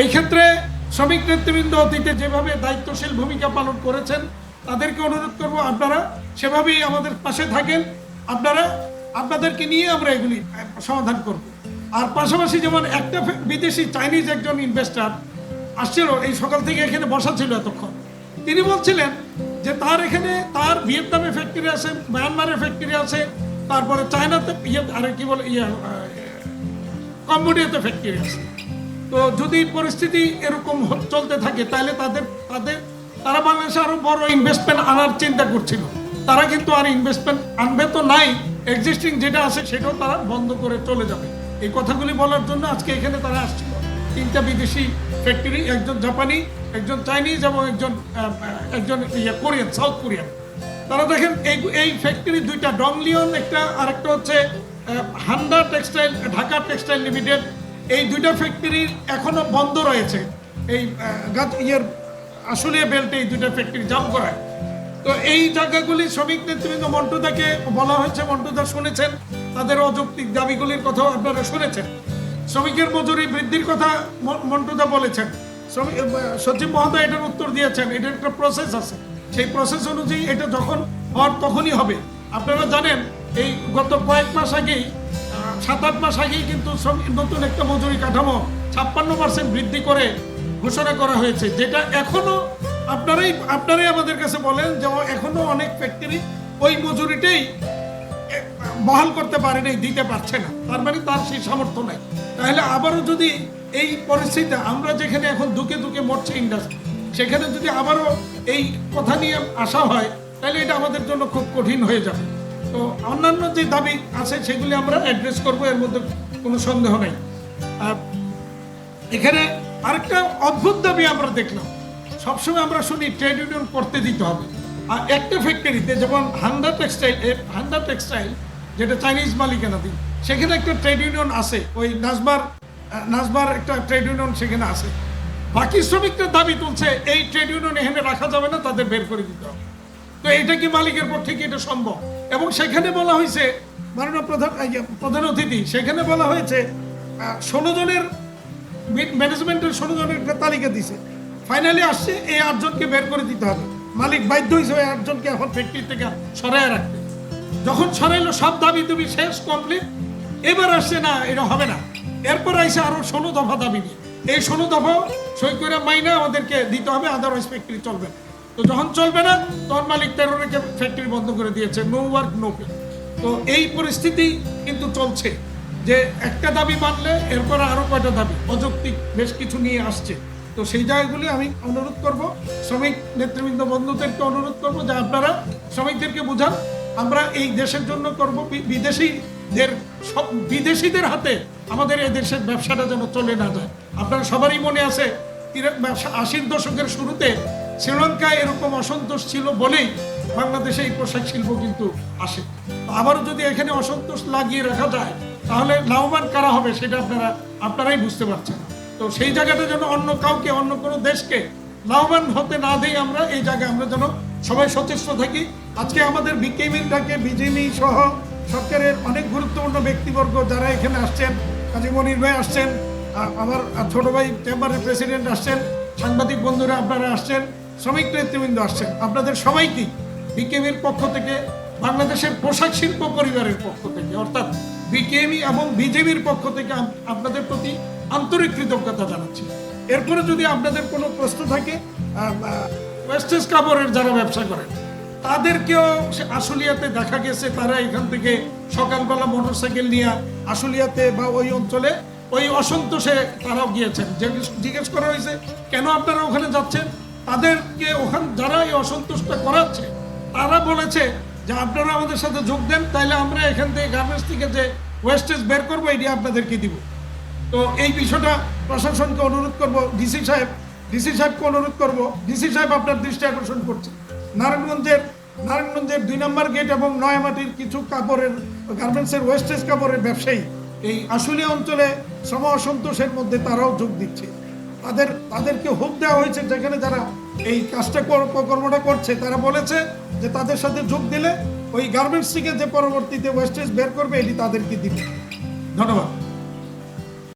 এই ক্ষেত্রে শ্রমিক নেতৃবৃন্দ অতীতে যেভাবে দায়িত্বশীল ভূমিকা পালন করেছেন, তাদেরকে অনুরোধ করব, আপনারা সেভাবেই আমাদের পাশে থাকেন। আপনারা, আপনাদেরকে নিয়ে আমরা এগুলি সমাধান করব। আর পাশাপাশি যেমন একটা বিদেশি চাইনিজ একজন ইনভেস্টার আসছিল, এই সকাল থেকে এখানে বসা ছিল এতক্ষণ। তিনি বলছিলেন যে তার এখানে, তার ভিয়েতনামে ফ্যাক্টরি আছে, মায়ানমারের ফ্যাক্টরি আছে, তারপরে চায়নাতে ইয়ে আরে কি বলে ইয়ে কম্বোডিয়াতে ফ্যাক্টরি আছে। তো যদি পরিস্থিতি এরকম চলতে থাকে তাহলে তাদের তাদের তারা বাংলাদেশে আরও বড় ইনভেস্টমেন্ট আনার চিন্তা করছিল। তারা কিন্তু আর ইনভেস্টমেন্ট আনবে তো নাই এক্সিস্টিং যেটা আছে সেটাও তারা বন্ধ করে চলে যাবে। এই কথাগুলি বলার জন্য আজকে এখানে তারা আসছিল। তিনটা বিদেশি ফ্যাক্টরি একজন জাপানি একজন চাইনিজ এবং একজন একজন ইয়ে কোরিয়ান সাউথ কোরিয়ান তারা দেখেন এই এই ফ্যাক্টরি দুইটা ডংলিয়ন একটা আরেকটা হচ্ছে আহ, Handa textile Dhaka textile limited এই দুইটা ফ্যাক্টরি এখনও বন্ধ রয়েছে। এই ইয়ের আশুলিয়া বেল্টে এই দুইটা ফ্যাক্টরি জাম করায়। তো এই জায়গাগুলি শ্রমিক নেতৃবৃন্দ মন্টুদাকে বলা হয়েছে, মন্টুদা শুনেছেন, তাদের অযৌক্তিক দাবিগুলির কথাও আপনারা শুনেছেন। শ্রমিকের মজুরি বৃদ্ধির কথা মন্টুদা বলেছেন। শ্রমিক সচিব মহোদয় এটার উত্তর দিয়েছেন, এটার একটা প্রসেস আছে। সেই প্রসেস অনুযায়ী এটা যখন হওয়ার তখনই হবে। আপনারা জানেন, এই গত কয়েক মাস আগেই সাত আট মাস আগেই কিন্তু নতুন একটা মজুরি কাঠামো ছাপ্পান্ন পার্সেন্ট বৃদ্ধি করে ঘোষণা করা হয়েছে, যেটা এখনও আপনারাই আপনারাই আমাদের কাছে বলেন যে এখনও অনেক ফ্যাক্টরি ওই মজুরিটাই বহাল করতে পারে নাই, দিতে পারছে না। তার মানে তার সেই সামর্থ্য নাই। তাহলে আবারও যদি এই পরিস্থিতিতে আমরা যেখানে এখন দুকে দুকে মরছে ইন্ডাস্ট্রি সেখানে যদি আবারও এই কথা নিয়ে আসা হয়, তাহলে এটা আমাদের জন্য খুব কঠিন হয়ে যাবে। তো অন্যান্য যে দাবি আছে, সেগুলি আমরা অ্যাড্রেস করব, এর মধ্যে কোনো সন্দেহ নেই। এখানে আরেকটা অদ্ভুত দাবি আমরা দেখলাম। সবসময় আমরা শুনি ট্রেড ইউনিয়ন করতে দিতে হবে। আর একটা ফ্যাক্টরিতে যেমন হান্ডা টেক্সটাইল হান্ডা টেক্সটাইল যেটা চাইনিজ মালিকানাধীন, সেখানে একটা ট্রেড ইউনিয়ন আছে। ওই নাজবার নাজবার একটা ট্রেড ইউনিয়ন সেখানে আছে। বাকি শ্রমিকদের দাবি তুলছে, এই ট্রেড ইউনিয়ন এখানে রাখা যাবে না, তাদের বের করে দিতে হবে। তো এটা কি মালিকের পক্ষে কি এটা সম্ভব? এবং সেখানে বলা হয়েছে, মাননীয় প্রধান প্রধান অতিথি, সেখানে বলা হয়েছে ষোলো জনের ম্যানেজমেন্টের ষোলো জনের তালিকা দিছে। ফাইনালি আসছে, এই আটজনকে বের করে দিতে হবে। মালিক বাধ্য ওই আটজনকে এখন ফ্যাক্টরি থেকে সরাই রাখতে। যখন সরাইলো, সব দাবি তুমি শেষ কমপ্লিট এবার আসছে, না, এটা হবে না। এরপর আইসে আরও ষোলো দফা দাবি নিয়ে। এই ষোলো দফা সই করে মাইনা আমাদেরকে দিতে হবে আদারওয়াইজ ফ্যাক্টরি চলবে তো যখন চলবে না, তখন মালিক তেরো ফ্যাক্টরি বন্ধ করে দিয়েছে নো ওয়ার্ক নো পে তো এই পরিস্থিতি কিন্তু চলছে, যে একটা দাবি মানলে এরপর আরও কয়টা দাবি, অযৌক্তিক বেশ কিছু নিয়ে আসছে। তো সেই জায়গাগুলি আমি অনুরোধ করব, শ্রমিক নেতৃবৃন্দ বন্ধুদেরকে অনুরোধ করব যে আপনারা শ্রমিকদেরকে বুঝান, আমরা এই দেশের জন্য করব বিদেশিদের সব, বিদেশিদের হাতে আমাদের এই দেশের ব্যবসাটা যেন চলে না যায়। আপনারা সবারই মনে আছে আশির দশকের শুরুতে শ্রীলঙ্কায় এরকম অসন্তোষ ছিল বলেই বাংলাদেশে এই পোশাক শিল্প কিন্তু আসে। আবারও যদি এখানে অসন্তোষ লাগিয়ে রাখা যায়, তাহলে লাভবান কারা হবে সেটা আপনারা, আপনারাই বুঝতে পারছেন। তো সেই জায়গাটা যেন অন্য কাউকে, অন্য কোনো দেশকে লাভবান হতে না দেই আমরা, এই জায়গায় আমরা যেন সবাই সচেষ্ট থাকি। আজকে আমাদের বিকেমিনটাকে বিজেপি সহ সরকারের অনেক গুরুত্বপূর্ণ ব্যক্তিবর্গ যারা এখানে আসছেন, কাজী মনির ভাই আসছেন আমার ছোট ভাই চেম্বারের প্রেসিডেন্ট আসছেন, সাংবাদিক বন্ধুরা আপনারা আসছেন শ্রমিক নেতৃবৃন্দ আসছেন। আপনাদের সবাইকেই বিকেএমির পক্ষ থেকে, বাংলাদেশের পোশাক শিল্প পরিবারের পক্ষ থেকে, অর্থাৎ বিকেএমি এবং বিজেপির পক্ষ থেকে আপনাদের প্রতি আন্তরিক কৃতজ্ঞতা জানাচ্ছি। এরপরে যদি আপনাদের কোনো প্রশ্ন থাকে ওয়েস্টেজ কাপড়ের যারা ব্যবসা করেন, তাদেরকেও আশুলিয়াতে দেখা গেছে, তারা এখান থেকে সকালবেলা মোটরসাইকেল নিয়ে আশুলিয়াতে বা ওই অঞ্চলে ওই অসন্তোষে তারাও গিয়েছেন। জিজ্ঞেস করা হয়েছে, কেন আপনারা ওখানে যাচ্ছেন? তাদেরকে ওখান যারা এই অসন্তোষটা করাচ্ছে, তারা বলেছে যে আপনারা আমাদের সাথে যোগ দেন, তাইলে আমরা এখান থেকে গার্মেন্টস থেকে যে ওয়েস্টেজ বের করব এটি আপনাদেরকে দিব। তো এই বিষয়টা প্রশাসনকে অনুরোধ করব, ডিসি সাহেব, ডিসি সাহেবকে অনুরোধ করব, ডিসি সাহেব আপনার দৃষ্টি আকর্ষণ করছে। নারায়ণগঞ্জের নারায়ণগঞ্জের দুই নম্বর গেট এবং নয়ামাটির কিছু কাপড়ের, গার্মেন্টসের ওয়েস্টেজ কাপড়ের ব্যবসায়ী, এই আশুলিয়া অঞ্চলে সম অসন্তোষের মধ্যে তারাও যোগ দিচ্ছে। তাদের, তাদেরকে হুক দেওয়া হয়েছে যেখানে যারা এই কাজটা কর- কর্মটা করছে, তারা বলেছে যে তাদের সাথে যোগ দিলে ওই গার্মেন্টস থেকে যে পরবর্তীতে ওয়েস্টেজ বের করবে, এটি তাদেরকে দিবে। ধন্যবাদ।